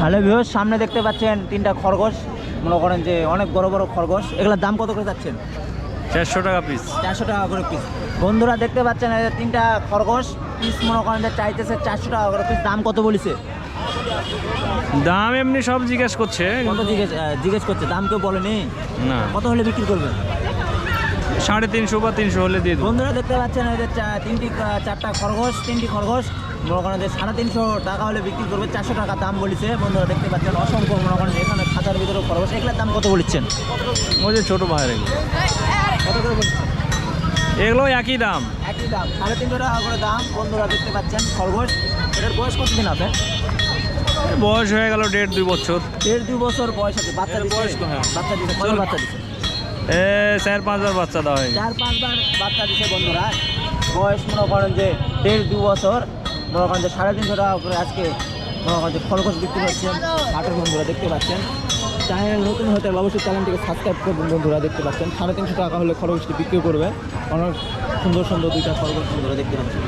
Hello views সামনে দেখতে পাচ্ছেন তিনটা খরগোশ। মনে করেন যে অনেক বড় বড় খরগোশ। এগুলোর দাম কত করে যাচ্ছেন? চারশো টাকা পিস চারশো টাকা করে পিস বন্ধুরা দেখতে পাচ্ছেন তিনটা খরগোশ। পিস মনে করেন যে চাইতেছে চারশো টাকা করে পিস দাম কত বলিছে? দাম এমনি সব জিজ্ঞেস করছে কত জিজ্ঞেস জিজ্ঞেস করছে? দাম কেউ বলেনি? না। কত হলে বিক্রি করবেন? সাড়ে তিনশো বা তিনশো হলে দিয়ে দেবো। বন্ধুরা দেখতে পাচ্ছেন চা- তিনটি চারটা খরগোশ তিনটি খরগোশ। মনে করেন যে সাড়ে তিনশো টাকা হলে বিক্রি করবে চারশো টাকা দাম বলেছে। বন্ধুরা দেখতে পাচ্ছেন অসংখ্য মনে করেন এখানে খাতার ভিতরে খরগোশ। এগুলোর দাম কত বলেছেন? ওই যে ছোটো ভাইয়ের এগুলো। কত করে বলছেন? এগুলো একই দাম। একই দাম সাড়ে তিনশো টাকা করে দাম। বন্ধুরা দেখতে পাচ্ছেন খরগোশ। এটার বয়স কতদিন আছে? বয়স হয়ে গেল দেড় দুই বছর। দেড় দুই বছর বয়স আছে বাচ্চা দিচ্ছে বয়স হ্যাঁ। বাচ্চা দিচ্ছে বাচ্চা দিচ্ছে এ, চার পাঁচবার বাচ্চা দেওয়া হয়েছে চার পাঁচবার বাচ্চা দিচ্ছে বন্ধুরা। বয়স মনে করেন যে দেড় দু বছর। মনে করেন যে সাড়ে তিনশো টাকা করে আজকে মনে করেন যে খরগোশ বিক্রি করছেন হাটের বন্ধুরা দেখতে পাচ্ছেন। চ্যানেল নতুন হতে অবশ্যই চ্যানেলটিকে সাবস্ক্রাইব করবেন বন্ধুরা দেখতে পাচ্ছেন। সাড়ে তিনশো টাকা হলে খরগোশটি বিক্রি করবে। অনেক সুন্দর সুন্দর দুইটা খরগোশ বন্ধুরা দেখতে পাচ্ছেন।